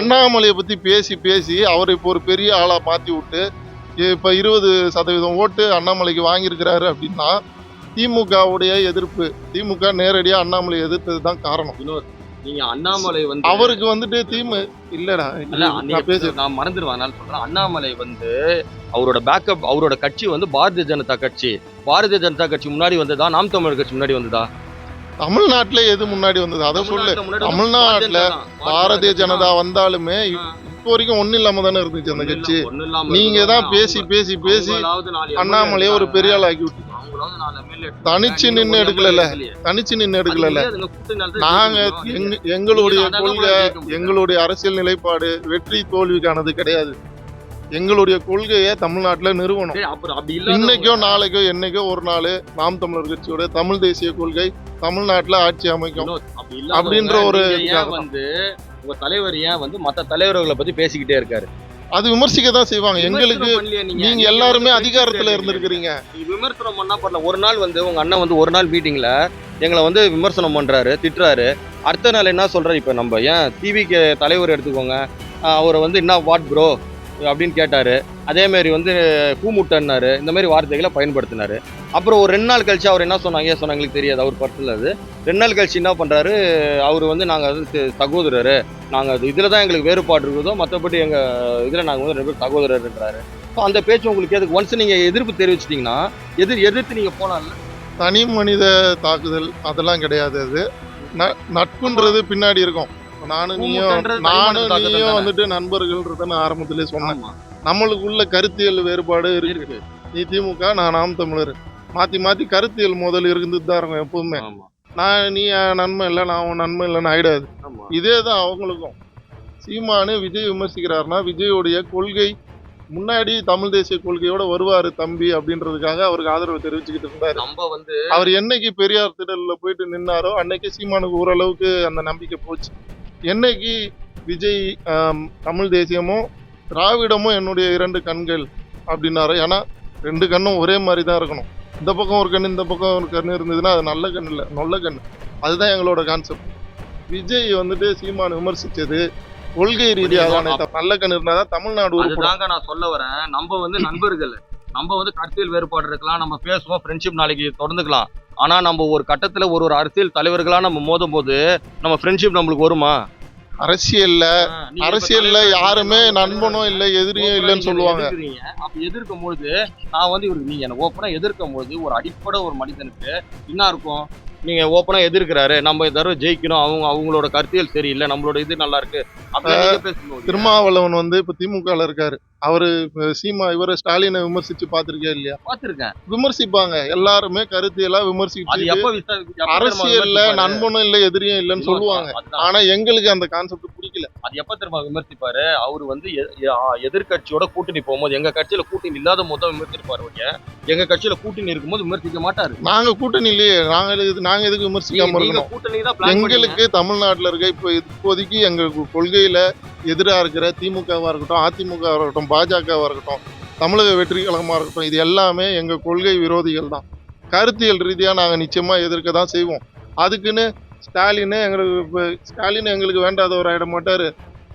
அண்ணாமலையை பத்தி பேசி பேசி அவர் இப்போ ஒரு பெரிய ஆளா மாத்தி விட்டு இப்ப இருபது சதவீதம் ஓட்டு அண்ணாமலைக்கு வாங்கியிருக்கிறாரு அப்படின்னா திமுகவுடைய எதிர்ப்பு திமுக நேரடியா அண்ணாமலை எதிர்த்தது தான் காரணம் நீங்க அண்ணாமலை வந்து அவருக்கு வந்துட்டு திமு இல்லடா. இல்ல, நான் நீங்க பேச நான் மறந்துடுவேன் சொல்றேன். அண்ணாமலை வந்து அவரோட பேக்கப் அவரோட கட்சி வந்து பாரதிய ஜனதா கட்சி. பாரதிய ஜனதா கட்சி முன்னாடி வந்ததா? நாம் தமிழர் கட்சி முன்னாடி வந்ததா? தமிழ்நாட்டுல எது முன்னாடி வந்தது? அதை சொல்லு. தமிழ்நாட்டுல பாரதிய ஜனதா வந்தாலுமே. இப்போ வரைக்கும் ஒன்னும் இல்லாம தானே இருந்துச்சு அந்த கட்சி இல்ல- ஒண்ணும் இல்லாம நீங்க இருந்தவங்க தான் பேசி பேசி பேசி அண்ணாமலையை ஒரு. பெரிய ஆள் ஆக்கி விட்டு. தனிச்சு. MLA எடுக்கலையே. தனிச்சு நின்று எடுக்கல நாங்க எங்களுடைய கொள்கை. எங்களுடைய அரசியல் நிலைப்பாடு வெற்றி தோல்விக்கானது கிடையாது எங்களுடைய கொள்கையை தமிழ்நாட்டுல நிறுவனம் இன்னைக்கோ நாளைக்கோ என்னைக்கோ ஒரு நாள் நாம் தமிழர் கட்சியோட தமிழ் தேசிய கொள்கை தமிழ்நாட்டுல ஆட்சி அமைக்கும் அப்படின்ற ஒரு. வந்து உங்க தலைவர் ஏன் வந்து மத்த தலைவர்களை பத்தி பேசிக்கிட்டே இருக்காரு? அது விமர்சிக்க தான் செய்வாங்க எங்களுக்கு நீங்க. எல்லாருமே அதிகாரத்துல இருந்திருக்கிறீங்க. விமர்சனம் பண்ணா பண்ணல ஒரு நாள் வந்து உங்க அண்ணன் வந்து ஒரு நாள் மீட்டிங்ல எங்களை வந்து விமர்சனம் பண்றாரு திட்டுறாரு. அடுத்த நாள் என்ன சொல்றாரு? இப்ப நம்ம ஏன் டிவிக்கு தலைவர் எடுத்துக்கோங்க. அவரை வந்து என்ன வாட் ப்ரோ அப்படின்னு கேட்டாரு. அதே மாதிரி வந்து கூமுட்டன்னாரு இந்த மாதிரி வார்த்தைகளை பயன்படுத்தினாரு. அப்புறம் ஒரு ரெண்டு நாள் கழிச்சு அவர் என்ன சொன்னாங்க? ஏன் சொன்னாங்க? எங்களுக்கு தெரியாது. அவர் பர்சனல் அது. ரெண்டு நாள் கழிச்சு என்ன பண்றாரு? அவர் வந்து நாங்கள் வந்து சகோதரர். நாங்கள் அது இதில் தான் எங்களுக்கு வேறுபாடு இருக்குதோ மற்றபடி எங்கள் இதில் நாங்கள் வந்து ரெண்டு பேரும் சகோதரர்ன்றாரு ஸோ அந்த பேச்சு உங்களுக்கு எதுக்கு? ஒன்ஸ் நீங்கள் எதிர்ப்பு தெரிவிச்சிட்டிங்கன்னா எதிர் எதிர்த்து நீங்கள் போலாம்ல தனி மனித தாக்குதல் அதெல்லாம் கிடையாது அது. ந- நட்புன்றது பின்னாடி இருக்கும். நானும் நீயும் நானும்? வந்துட்டு நண்பர்கள்ன்றத நான் ஆரம்பத்திலே சொன்னேன். நம்மளுக்குள்ள கருத்தியல் வேறுபாடு இருக்கு. நீ திமுக நான் நாம் தமிழர். மாத்தி மாத்தி கருத்தியல் முதல் இருந்துட்டு தான் இருக்கும் எப்பவுமே நான் நீ நன்மை இல்லை நான் உன் நன்மை இல்லைன்னு ஆயிடாது. இதே தான் அவங்களுக்கும். சீமானு விஜய் விமர்சிக்கிறாருன்னா விஜயோடைய கொள்கை முன்னாடி தமிழ் தேசிய கொள்கையோட வருவாரு தம்பி அப்படின்றதுக்காக அவருக்கு ஆதரவு தெரிவிச்சுக்கிட்டு இருந்தாரு. நம்ம வந்து அவர் என்னைக்கு பெரியார் திடல்ல போயிட்டு நின்னாரோ அன்னைக்கு சீமானுக்கு ஓரளவுக்கு அந்த நம்பிக்கை போச்சு. என்னைக்கு விஜய் தமிழ் தேசியமும் திராவிடமும் என்னுடைய இரண்டு கண்கள் அப்படின்னாரோ. ஏன்னா ரெண்டு கண்ணும் ஒரே மாதிரி தான் இருக்கணும். இந்த பக்கம் ஒரு கண் இந்த பக்கம் ஒரு கண் இருந்ததுன்னா அது நல்ல கண் இல்லை நல்ல கண். அதுதான் எங்களோட கான்செப்ட் விஜய் வந்துட்டு சீமான் விமர்சிச்சது கொள்கை ரீதியாக நல்ல கண் இருந்தாதான் தமிழ்நாடு உருப்படும். அதுதாங்க நான் சொல்ல வரேன். நம்ம வந்து நண்பர்கள். நம்ம வந்து கருத்தியல் வேறுபாடு இருக்கலாம் நம்ம பேசுவோம் ஃப்ரெண்ட்ஷிப் நாளைக்கு தொடர்ந்துக்கலாம். ஆனா நம்ம ஒரு கட்டத்துல ஒரு ஒரு அரசியல் தலைவர்களா நம்ம மோதும் போது நம்ம ஃப்ரெண்ட்ஷிப் நம்மளுக்கு வருமா? அரசியல்ல அரசியல்ல யாருமே நண்பனும் இல்லை எதிரியும் இல்லைன்னு சொல்லுவாங்க. அப்ப எதிர்க்கும் பொழுது நான் வந்து இவருக்கு நீங்க என்ன ஓப்பனா எதிர்க்கும் பொழுது ஒரு அடிப்படை ஒரு மனிதனுக்கு என்ன இருக்கும்? நீங்க ஓப்பனா எதிர்க்கிறாரு நம்ம தடவை ஜெயிக்கணும் அவங்க அவங்களோட கருத்தியல் சரியில்லை நம்மளோட இது நல்லா இருக்கு. திருமாவளவன் வந்து இப்ப திமுகல இருக்காரு. அவரு சீமா இவர ஸ்டாலினை விமர்சிச்சு பாத்திருக்கே இல்லையா? பார்த்திருக்கேன். விமர்சிப்பாங்க. எல்லாருமே கருத்தியெல்லாம் அரசியல்ல விமர்சிப்பாரு? நண்பனும் இல்ல எதிரியும் இல்லைன்னு சொல்லுவாங்க. ஆனா எங்களுக்கு அந்த கான்செப்ட் பிடிக்கல. அது எப்ப தெரியுமா விமர்சிப்பாரு? அவர் வந்து எ- எ- ஆ, எதிர்க்கட்சியோட கூட்டணி போகும்போது எங்க கட்சியில கூட்டணி இல்லாத போது தான் விமர்சிப்பாரு ஒழிய, எங்க கட்சியில கூட்டணி இருக்கும்போது விமர்சிக்க மாட்டாரு. நாங்க கூட்டணி இல்லையே நாங்க நாங்க எதுக்கு விமர்சிக்காம நீங்க இருக்கணும்? கூட்டணி தான் எங்களுக்கு தமிழ்நாட்டுல இருக்க இப்போ இப்போதைக்கு எங்க கொள்கையில எதிரா இருக்கிற திமுகவா இருக்கட்டும் அதிமுகவா இருக்கட்டும் பாஜகவா இருக்கட்டும் தமிழக வெற்றி கழகமா இருக்கட்டும் இது எல்லாமே எங்க கொள்கை விரோதிகள் தான். கருத்தியல் ரீதியா நாங்க நிச்சயமா எதிர்க்க தான் செய்வோம். அதுக்குன்னு ஸ்டாலின் எங்களுக்கு இப்போ ஸ்டாலின் எங்களுக்கு வேண்டாதவர் மாட்டார்.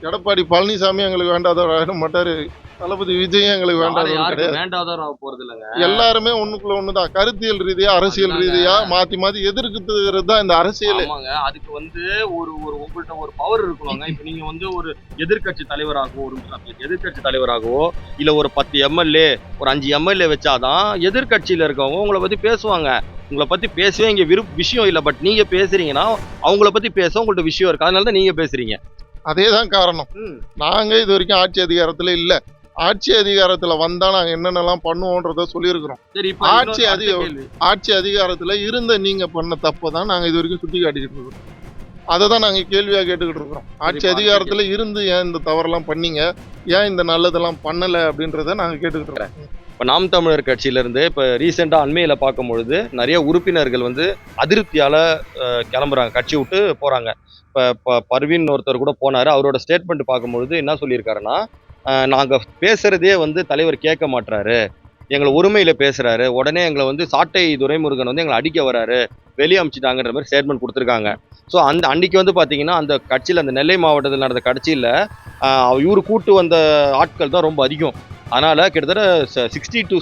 எடப்பாடி பழனிசாமி எங்களுக்கு வேண்டாதவர் மாட்டார். தளபதி விஜயும் எங்களுக்கு வேண்டாதவர் ஆக போறது இல்லைங்க. எல்லாருமே ஒண்ணுக்குள்ள ஒண்ணுதான். கருத்தியல் ரீதியா அரசியல். ரீதியா மாத்தி மாத்தி எதிர்க்கிறது தான் இந்த அரசியல். அதுக்கு வந்து ஒரு ஒரு உங்கள்ட்ட ஒரு பவர் இருக்கணுங்க இப்ப நீங்க வந்து ஒரு எதிர்க்கட்சி தலைவராகவோ ஒரு எதிர்க்கட்சி தலைவராகவோ இல்ல ஒரு பத்து எம்எல்ஏ ஒரு அஞ்சு எம்எல்ஏ வச்சாதான் எதிர்க்கட்சியில இருக்கவங்க உங்களை பத்தி பேசுவாங்க. உங்களை பத்தி பேசவே இங்க விருப்ப விஷயம் இல்ல. பட் நீங்க பேசுறீங்கன்னா அவங்கள பத்தி பேச உங்கள்ட்ட விஷயம் இருக்கு. அதனால தான் நீங்க பேசுறீங்க. அதே தான் காரணம் நாங்க இது வரைக்கும் ஆட்சி அதிகாரத்துல இல்ல. ஆட்சி அதிகாரத்துல வந்தா நாங்க என்னென்னலாம் பண்ணுவோன்றத சொல்லியிருக்கிறோம். சரி இப்ப ஆட்சி அதிக-. ஆட்சி அதிகாரத்துல இருந்த நீங்க பண்ண தப்பை தான் நாங்க இது வரைக்கும் சுட்டி காட்டிக்கிட்டு இருக்கிறோம் அதை தான் நாங்க கேள்வியா கேட்டுக்கிட்டு இருக்கிறோம் ஆட்சி அதிகாரத்துல இருந்து ஏன் இந்த தவறெல்லாம் பண்ணீங்க? ஏன் இந்த நல்லதெல்லாம் பண்ணல அப்படின்றத நாங்க கேட்டுக்கிட்டு இருக்கோம். இப்போ நாம் தமிழர் கட்சியிலேருந்து இப்போ ரீசெண்டாக அண்மையில் பார்க்கும்பொழுது நிறைய உறுப்பினர்கள் வந்து அதிருப்தியால் கிளம்புறாங்க. கட்சி விட்டு போகிறாங்க இப்போ இப்போ பர்வீன் ஒருத்தர் கூட போனார். அவரோட ஸ்டேட்மெண்ட் பார்க்கும்பொழுது என்ன சொல்லியிருக்காருன்னா நாங்கள் பேசுகிறதே வந்து தலைவர் கேட்க மாட்டுறாரு எங்களை உரிமையில் பேசுகிறாரு உடனே எங்களை வந்து சாட்டை துரைமுருகன் வந்து எங்களை அடிக்க வராரு. வெளியே அமிச்சிட்டாங்கன்ற மாதிரி ஸ்டேட்மெண்ட் கொடுத்துருக்காங்க. ஸோ அந்த அன்றைக்கி வந்து பார்த்தீங்கன்னா அந்த கட்சியில் அந்த நெல்லை மாவட்டத்தில் நடந்த கட்சியில் இவர் கூட்டு வந்த ஆட்கள் தான் ரொம்ப அதிகம். அதனால் கிட்டத்தட்ட சிக்ஸ்டி டு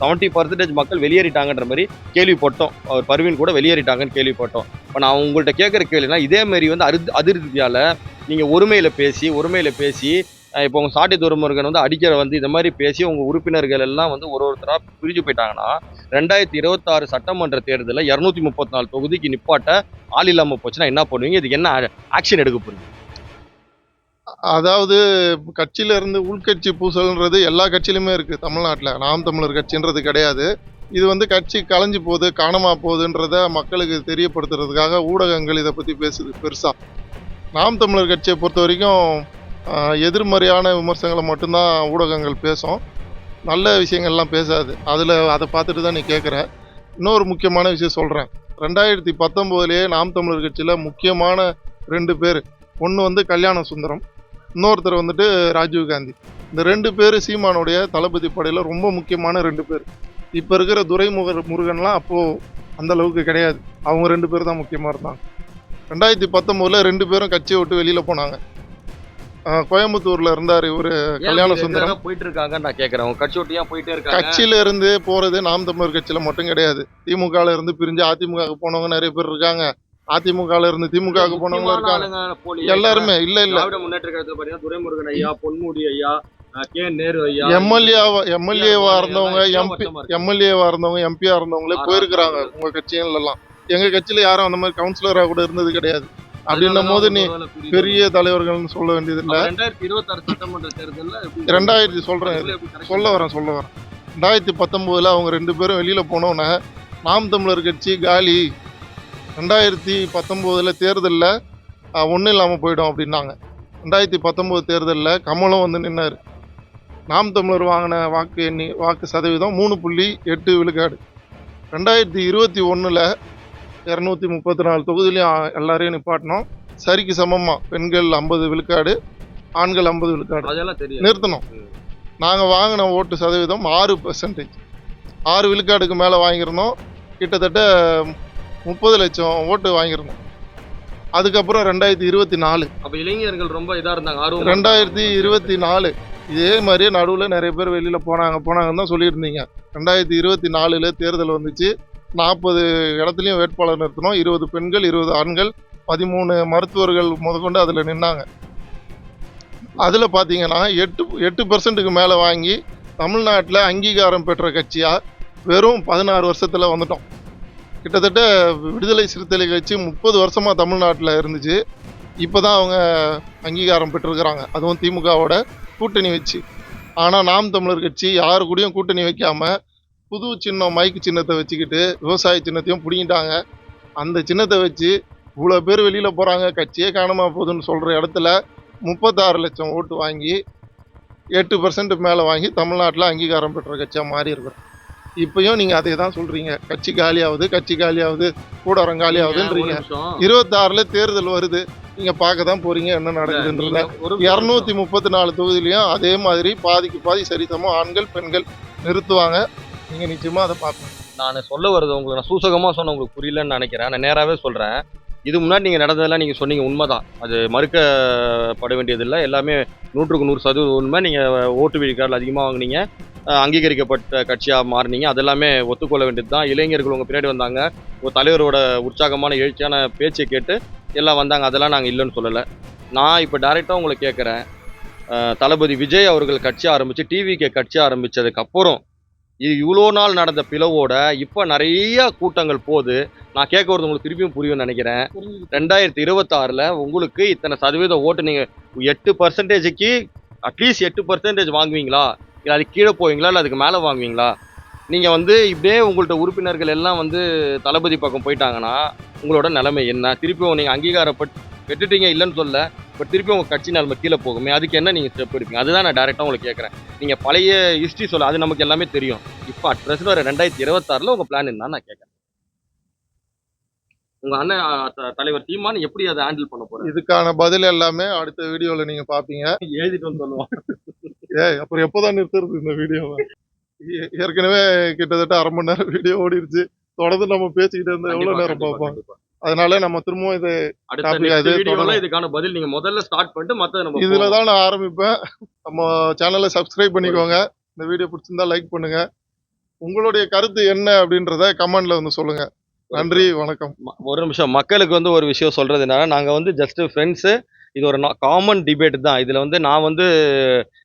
செவன்ட்டி பர்சன்டேஜ் மக்கள் வெளியேறிட்டாங்கன்ற மாதிரி கேள்விப்பட்டோம். அவர் பர்வீன் கூட வெளியேறிட்டாங்கன்னு கேள்விப்பட்டோம். இப்போ நான் உங்கள்கிட்ட கேட்குற கேள்வினா இதேமாரி வந்து அரு அதிருப்தியால் நீங்கள் ஒருமையில் பேசி ஒருமையில் பேசி இப்போ உங்கள் சாட்டி துரைமுருகன் வந்து அடிக்கிற வந்து இந்த மாதிரி பேசி உங்கள் உறுப்பினர்கள் எல்லாம் வந்து ஒரு ஒருத்தராக பிரிஞ்சு போயிட்டாங்கன்னா ரெண்டாயிரத்தி இருபத்தாறு சட்டமன்ற தேர்தலில் இரநூத்தி முப்பத்தி நாலு தொகுதிக்கு நிப்பாட்ட ஆள் இல்லாமல் போச்சுன்னா என்ன பண்ணுவீங்க? இதுக்கு என்ன ஆக்ஷன் எடுக்க போறீங்க? அதாவது கட்சியில இருந்து உள்கட்சி பூசல்ன்றது எல்லா கட்சியிலுமே இருக்கு தமிழ்நாட்டில். நாம் தமிழர் கட்சின்றது கிடையாது. இது வந்து கட்சி கலைஞ்சு போகுது காணாம போகுதுன்றத மக்களுக்கு தெரியப்படுத்துறதுக்காக ஊடகங்கள் இதை பற்றி பேசுது பெருசாக நாம் தமிழர் கட்சியை பொறுத்த வரைக்கும் எதிர்மறையான விமர்சனங்களை மட்டும்தான் ஊடகங்கள் பேசும். நல்ல விஷயங்கள்லாம் பேசாது. அதில் அதை பார்த்துட்டு தான் நீ கேட்குற இன்னொரு முக்கியமான விஷயம் சொல்கிறேன் ரெண்டாயிரத்தி பத்தொம்போதுலேயே நாம் தமிழர் கட்சியில் முக்கியமான ரெண்டு பேர். ஒன்று வந்து கல்யாண சுந்தரம் இன்னொருத்தர் வந்துட்டு ராஜீவ் காந்தி. இந்த ரெண்டு பேர் சீமானுடைய தளபதி படையில் ரொம்ப முக்கியமான ரெண்டு பேர். இப்போ இருக்கிற துரைமுக முருகன்லாம் அப்போது அந்த அளவுக்கு கிடையாது. அவங்க ரெண்டு பேர் தான் முக்கியமாக இருந்தாங்க. ரெண்டாயிரத்தி பத்தொம்போதில் ரெண்டு பேரும் கட்சியை விட்டு வெளியில் போனாங்க. கோயம்புத்தூர்ல இருந்தார் இவர் கல்யாண சுந்தரம். போயிட்டு இருக்காங்க நான் கேட்குறேன் உங்க கட்சி விட்டு ஏன் போயிட்டே இருக்காங்க? கட்சியில இருந்து போறது நாம் தமிழர் கட்சியில மட்டும் கிடையாது. திமுகல இருந்து பிரிஞ்சு அதிமுக போனவங்க நிறைய பேர் இருக்காங்க. அதிமுகல இருந்து திமுகவுக்கு போனவங்க இருக்காங்க. எல்லாருமே இல்ல இல்ல. முன்னேற்ற கழகத்துல பாத்தீங்கன்னா துரைமுருகன் ஐயா பொன்முடி ஐயா கே நேரு ஐயா எம்எல்ஏ எம்எல்ஏவா இருந்தவங்க எம்பி. எம்எல்ஏவா எம்பியா இருந்தவங்களே போயிருக்கிறாங்க. உங்க கட்சிகள் எல்லாம் எங்க கட்சியில யாரும் அந்த மாதிரி கவுன்சிலரா கூட இருந்தது கிடையாது. அப்படின்னும் போது நீ. பெரிய தலைவர்கள்னு சொல்ல வேண்டியது இல்ல ரெண்டாயிரத்தி இருபத்தாறு சட்டமன்ற தேர்தல்ல ரெண்டாயிரத்தி correct சொல்ல வரேன் சொல்ல வரேன். ரெண்டாயிரத்தி பத்தொம்போதில் அவங்க ரெண்டு பேரும் வெளியில் போனோன்னே நாம் தமிழர் கட்சி காலி. ரெண்டாயிரத்தி பத்தொம்போதில் தேர்தலில் ஒன்றும் இல்லாமல் போயிடும் அப்படின்னாங்க. ரெண்டாயிரத்தி பத்தொம்போது தேர்தலில் கமலம் வந்து நின்னார். நாம் தமிழர் வாங்கின வாக்கு எண்ணி வாக்கு சதவீதம் மூணு புள்ளி எட்டு விழுக்காடு. ரெண்டாயிரத்தி இருபத்தி ஒன்றில் இரநூத்தி முப்பத்தி நாலு தொகுதியிலையும் எல்லாரையும் நிப்பாட்டினோம். சரிக்கு சமமாக பெண்கள் ஐம்பது விழுக்காடு ஆண்கள் ஐம்பது விழுக்காடு. அதெல்லாம் தெரியும் நிறுத்தணும். நாங்கள் வாங்கின ஓட்டு சதவீதம் ஆறு பர்சன்டேஜ் ஆறு விழுக்காடுக்கு மேலே வாங்கியிருந்தோம். கிட்டத்தட்ட முப்பது லட்சம் ஓட்டு வாங்கியிருந்தோம். அதுக்கப்புறம் ரெண்டாயிரத்தி இருபத்தி நாலு. அப்ப இளைஞர்கள் ரொம்ப இதா இருந்தாங்க ஆர்வம் ரெண்டாயிரத்தி இருபத்தி நாலு. இதே மாதிரியே நடுவில் நிறைய பேர் வெளியில் போனாங்க போனாங்கன்னு தான் சொல்லியிருந்தீங்க. ரெண்டாயிரத்தி இருபத்தி நாலில் தேர்தல் வந்துச்சு. நாற்பது இடத்துலையும் வேட்பாளர் நிறுத்தினோம் இருபது பெண்கள் இருபது ஆண்கள் பதிமூணு மருத்துவர்கள் முதற்கொண்டு அதில் நின்னாங்க. அதில் பார்த்தீங்கன்னா எட்டு எட்டு பர்சன்ட்டுக்கு மேலே வாங்கி தமிழ்நாட்டில் அங்கீகாரம் பெற்ற கட்சியாக வெறும் பதினாறு வருஷத்தில் வந்துட்டோம். கிட்டத்தட்ட விடுதலை சிறுத்தைகளை கட்சி முப்பது வருஷமாக தமிழ்நாட்டில் இருந்துச்சு. இப்போ தான் அவங்க அங்கீகாரம் பெற்றிருக்கிறாங்க. அதுவும் திமுகவோட கூட்டணி வச்சு. ஆனால் நாம் தமிழர் கட்சி யாரு கூடயும் கூட்டணி வைக்காம புது சின்னம் மைக்கு சின்னத்தை வச்சுக்கிட்டு விவசாய சின்னத்தையும் பிடிங்கிட்டாங்க. அந்த சின்னத்தை வச்சு இவ்வளோ பேர் வெளியில் போகிறாங்க கட்சியே காணாம போகுதுன்னு சொல்கிற இடத்துல முப்பத்தாறு லட்சம் ஓட்டு வாங்கி எட்டு பர்சன்ட் மேலே வாங்கி தமிழ்நாட்டில் அங்கீகாரம் பெற்ற கட்சியாக மாறி இருக்கிறோம் இப்பயும் நீங்கள் அதே தான் சொல்கிறீங்க கட்சி காலியாகுது கட்சி காலியாகுது கூடரம் காலியாகுதுன்றீங்க இருபத்தாறுல தேர்தல் வருது. நீங்க பார்க்க தான் போறீங்க என்ன நடக்குதுன்றத. இரநூத்தி முப்பத்தி நாலு தொகுதியிலையும் அதே மாதிரி பாதிக்கு பாதி சரிசமம் ஆண்கள் பெண்கள் நிறுத்துவாங்க. நீங்கள் நிச்சயமாக அதை பார்க்கணும். நான் சொல்ல வர்றது உங்களுக்கு நான் சூசகமாக சொன்ன உங்களுக்கு புரியலன்னு நினைக்கிறேன். நான் நேராகவே சொல்கிறேன் இது முன்னாடி நீங்கள் நடந்ததெல்லாம் நீங்கள் சொன்னீங்க உண்மைதான். அது மறுக்கப்பட வேண்டியதில்லை. எல்லாமே நூற்றுக்கு நூறு சதவீதம் உண்மை. நீங்கள் ஓட்டு விழிக்காரில் அதிகமாக வாங்குனீங்க. அங்கீகரிக்கப்பட்ட கட்சியாக மாறினீங்க. அதெல்லாமே ஒத்துக்கொள்ள வேண்டியது தான் இளைஞர்கள் உங்கள் பின்னாடி வந்தாங்க. ஒரு தலைவரோட உற்சாகமான எழுச்சியான பேச்சை கேட்டு எல்லாம் வந்தாங்க. அதெல்லாம் நாங்கள் இல்லைன்னு சொல்லலை. நான் இப்போ டைரெக்டாக உங்களை கேட்குறேன் தளபதி விஜய் அவர்கள் கட்சி ஆரம்பித்து டிவிக்கு கட்சி ஆரம்பித்ததுக்கப்புறம் இது இவ்வளோ நாள் நடந்த பிளவோட இப்போ நிறைய கூட்டங்கள் போகுது. நான் கேட்க வரது உங்களுக்கு திருப்பியும் புரியும்னு நினைக்கிறேன். ரெண்டாயிரத்தி இருபத்தாறில் உங்களுக்கு இத்தனை சதவீத ஓட்டு நீங்கள் எட்டு பர்சன்டேஜுக்கு அட்லீஸ்ட் எட்டு பர்சன்டேஜ் வாங்குவீங்களா? இல்லை அதுக்கு கீழே போவீங்களா? இல்லை அதுக்கு மேலே வாங்குவீங்களா? நீங்கள் வந்து இப்படியே உங்கள்ட்ட உறுப்பினர்கள் எல்லாம் வந்து தளபதி பக்கம் போயிட்டாங்கன்னா உங்களோட நிலைமை என்ன? திருப்பியும் நீங்கள் அங்கீகாரப்பட்டு பெற்றுட்டீங்க இல்லைன்னு சொல்ல இப்போ திருப்பி உங்கள் கட்சி நிலைமை கீழே போகுமே அதுக்கு என்ன நீங்கள் ஸ்டெப் எடுப்பீங்க? அதுதான் நான் டேரெக்டாக உங்களுக்கு கேட்குறேன் நீங்கள் பழைய ஹிஸ்ட்ரி சொல்ல அது நமக்கு எல்லாமே தெரியும். இப்போ அட் ப்ரெசென்ட் வர ரெண்டாயிரத்தி இருபத்தாறில் உங்கள் பிளான் என்ன நான் கேட்குறேன் உங்கள் அண்ணன் தலைவர் தீமான் எப்படி அதை ஹேண்டில் பண்ண போகிறார் இதுக்கான பதில் எல்லாமே அடுத்த வீடியோல நீங்க பாப்பீங்க. எழுதிட்டு வந்து சொல்லுவான் ஏய் அப்புறம் எப்போதான் நிறுத்துறது இந்த வீடியோவை? ஏ- ஏற்கனவே கிட்டத்தட்ட அரை மணி நேரம் வீடியோ ஓடிடுச்சு தொடர்ந்து நம்ம பேசிக்கிட்டு இருந்தா எவ்வளவு கண்டிப்பா, நேரம் பார்ப்போம். அதனால நம்ம திரும்பவும் இது. இதுக்கான பதில் நீங்க முதல்ல ஸ்டார்ட் பண்ணிட்டு மத்த நம்ம இதுல தான் நான் ஆரம்பிப்பேன். நம்ம சேனலை சப்ஸ்கிரைப் பண்ணிக்கோங்க. இந்த வீடியோ பிடிச்சிருந்தா லைக் பண்ணுங்க. உங்களுடைய கருத்து என்ன அப்படின்றத கமெண்ட்ல வந்து சொல்லுங்க. நன்றி வணக்கம். ஒரு நிமிஷம். மக்களுக்கு வந்து ஒரு விஷயம் சொல்றது என்னன்னா நாங்க வந்து ஜஸ்ட் ஃப்ரெண்ட்ஸு இது ஒரு காமன் டிபேட் தான். இதுல வந்து நான் வந்து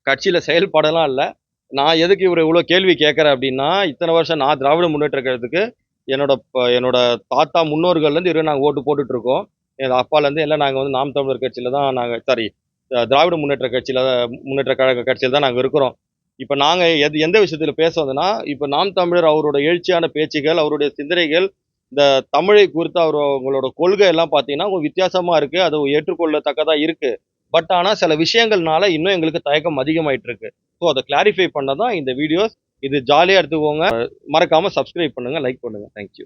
கட்சியில செயல்படலாம் இல்லை. நான் எதுக்கு இவர் இவ்வளோ கேள்வி கேட்குறேன் அப்படின்னா இத்தனை வருஷம் நான் திராவிட முன்னேற்ற கழகத்துக்கு என்னோட ப- என்னோட தாத்தா முன்னோர்கள்லேருந்து இரு நாங்கள் ஓட்டு போட்டுட்ருக்கோம். எங்கள் அப்பாலேருந்து எல்லாம் நாங்கள் வந்து நாம் தமிழர் கட்சியில் தான் நாங்கள் சாரி திராவிட முன்னேற்ற கட்சியில் முன்னேற்ற கழக கட்சியில் தான் நாங்கள் இருக்கிறோம். இப்போ நாங்கள் எது எந்த விஷயத்தில் பேச வந்தோன்னா இப்போ நாம் தமிழர் அவரோட எழுச்சியான பேச்சுகள் அவருடைய சிந்தனைகள் இந்த தமிழை குறித்து அவர் அவங்களோட கொள்கை எல்லாம் பார்த்தீங்கன்னா கொஞ்சம் வித்தியாசமாக இருக்குது அது ஏற்றுக்கொள்ளத்தக்கதாக இருக்குது பட் ஆனால் சில விஷயங்கள்னால இன்னும் எங்களுக்கு தயக்கம் அதிகமாயிட்டு இருக்கு ஸோ அதை கிளாரிஃபை பண்ண தான் இந்த வீடியோஸ் இது ஜாலியாக எடுத்துக்கோங்க. மறக்காமல் சப்ஸ்கிரைப் பண்ணுங்கள் லைக் பண்ணுங்கள் தேங்க்யூ